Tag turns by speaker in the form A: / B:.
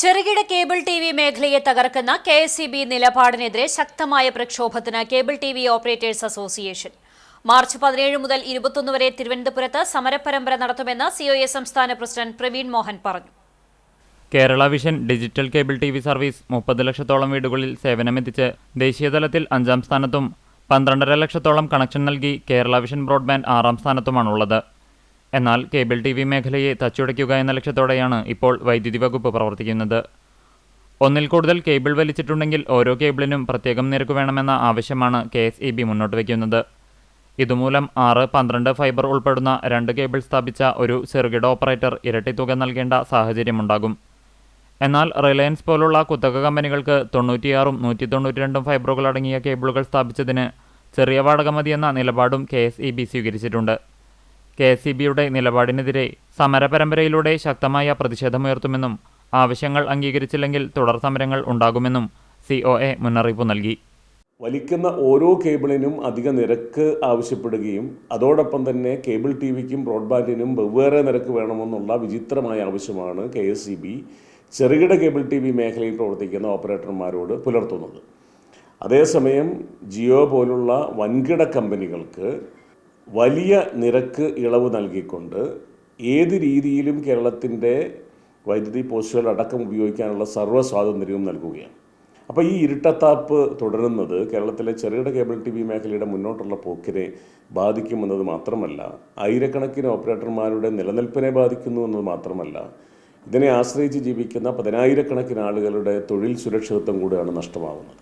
A: ചെറുകിട cable T V മേഖലയെ തകർക്കുന്ന കെ എസ് സി ബി നിലപാടിനെതിരെ ശക്തമായ പ്രക്ഷോഭത്തിന് cable T V operators association. March പതിനേഴ് മുതൽ ഇരുപത്തൊന്ന് വരെ തിരുവനന്തപുരത്ത് സമരപരമ്പര നടത്തുമെന്ന് സിഒഎ സംസ്ഥാന പ്രസിഡന്റ് പ്രവീൺ മോഹൻ പറഞ്ഞു.
B: Kerala vision digital cable T V service മുപ്പത് ലക്ഷത്തോളം വീടുകളിൽ സേവനമെത്തിച്ച് ദേശീയതലത്തിൽ അഞ്ചാം സ്ഥാനത്തും പന്ത്രണ്ടര ലക്ഷത്തോളം കണക്ഷൻ നൽകി കേരള വിഷൻ ബ്രോഡ്ബാൻഡ് ആറാം സ്ഥാനത്തുമാണുള്ളത്. എന്നാൽ കേബിൾ ടി വി മേഖലയെ തച്ചുടയ്ക്കുക എന്ന ലക്ഷ്യത്തോടെയാണ് ഇപ്പോൾ വൈദ്യുതി വകുപ്പ് പ്രവർത്തിക്കുന്നത്. ഒന്നിൽ കൂടുതൽ കേബിൾ വലിച്ചിട്ടുണ്ടെങ്കിൽ ഓരോ കേബിളിനും പ്രത്യേകം നിരക്ക് വേണമെന്ന ആവശ്യമാണ് കെ എസ് ഇ ബി മുന്നോട്ട് വയ്ക്കുന്നത്. ഇതുമൂലം ആറ് പന്ത്രണ്ട് ഫൈബർ ഉൾപ്പെടുന്ന രണ്ട് കേബിൾ സ്ഥാപിച്ച ഒരു ചെറുകിട ഓപ്പറേറ്റർ ഇരട്ടി തുക നൽകേണ്ട സാഹചര്യമുണ്ടാകും. എന്നാൽ റിലയൻസ് പോലുള്ള കുത്തക കമ്പനികൾക്ക് തൊണ്ണൂറ്റിയാറും നൂറ്റി തൊണ്ണൂറ്റി രണ്ടും ഫൈബറുകൾ അടങ്ങിയ കേബിളുകൾ സ്ഥാപിച്ചതിന് ചെറിയ വാടക മതിയെന്ന നിലപാടും കെ എസ് ഇ ബി സ്വീകരിച്ചിട്ടുണ്ട്. കെ എസ് സി ബിയുടെ നിലപാടിനെതിരെ സമരപരമ്പരയിലൂടെ ശക്തമായ പ്രതിഷേധമുയർത്തുമെന്നും ആവശ്യങ്ങൾ അംഗീകരിച്ചില്ലെങ്കിൽ തുടർ സമരങ്ങൾ ഉണ്ടാകുമെന്നും സി ഒ എ മുന്നറിയിപ്പ് നൽകി.
C: വലിക്കുന്ന ഓരോ കേബിളിനും അധിക നിരക്ക് ആവശ്യപ്പെടുകയും അതോടൊപ്പം തന്നെ കേബിൾ ടി വിക്കും ബ്രോഡ്ബാൻഡിനും വെവ്വേറെ നിരക്ക് വേണമെന്നുള്ള വിചിത്രമായ ആവശ്യമാണ് കെ എസ് സി ബി ചെറുകിട കേബിൾ ടി വി മേഖലയിൽ പ്രവർത്തിക്കുന്ന ഓപ്പറേറ്റർമാരോട് പുലർത്തുന്നത്. അതേസമയം ജിയോ പോലുള്ള വൻകിട കമ്പനികൾക്ക് വലിയ നിരക്ക് ഇളവ് നൽകിക്കൊണ്ട് ഏത് രീതിയിലും കേരളത്തിന്റെ വൈദ്യുതി പോസ്റ്റുകൾ അടക്കം ഉപയോഗിക്കാനുള്ള സർവ സ്വാതന്ത്ര്യവും നൽകുകയാണ്. അപ്പോൾ ഈ ഇരുട്ടത്താപ്പ് തുടരുന്നത് കേരളത്തിലെ ചെറുകിട കേബിൾ ടി വി മേഖലയുടെ മുന്നോട്ടുള്ള പോക്കിനെ ബാധിക്കുമെന്നത് മാത്രമല്ല ആയിരക്കണക്കിന് ഓപ്പറേറ്റർമാരുടെ നിലനിൽപ്പിനെ ബാധിക്കുന്നു എന്നത് മാത്രമല്ല ഇതിനെ ആശ്രയിച്ച് ജീവിക്കുന്ന പതിനായിരക്കണക്കിന് ആളുകളുടെ തൊഴിൽ സുരക്ഷിതത്വം കൂടിയാണ് നഷ്ടമാകുന്നത്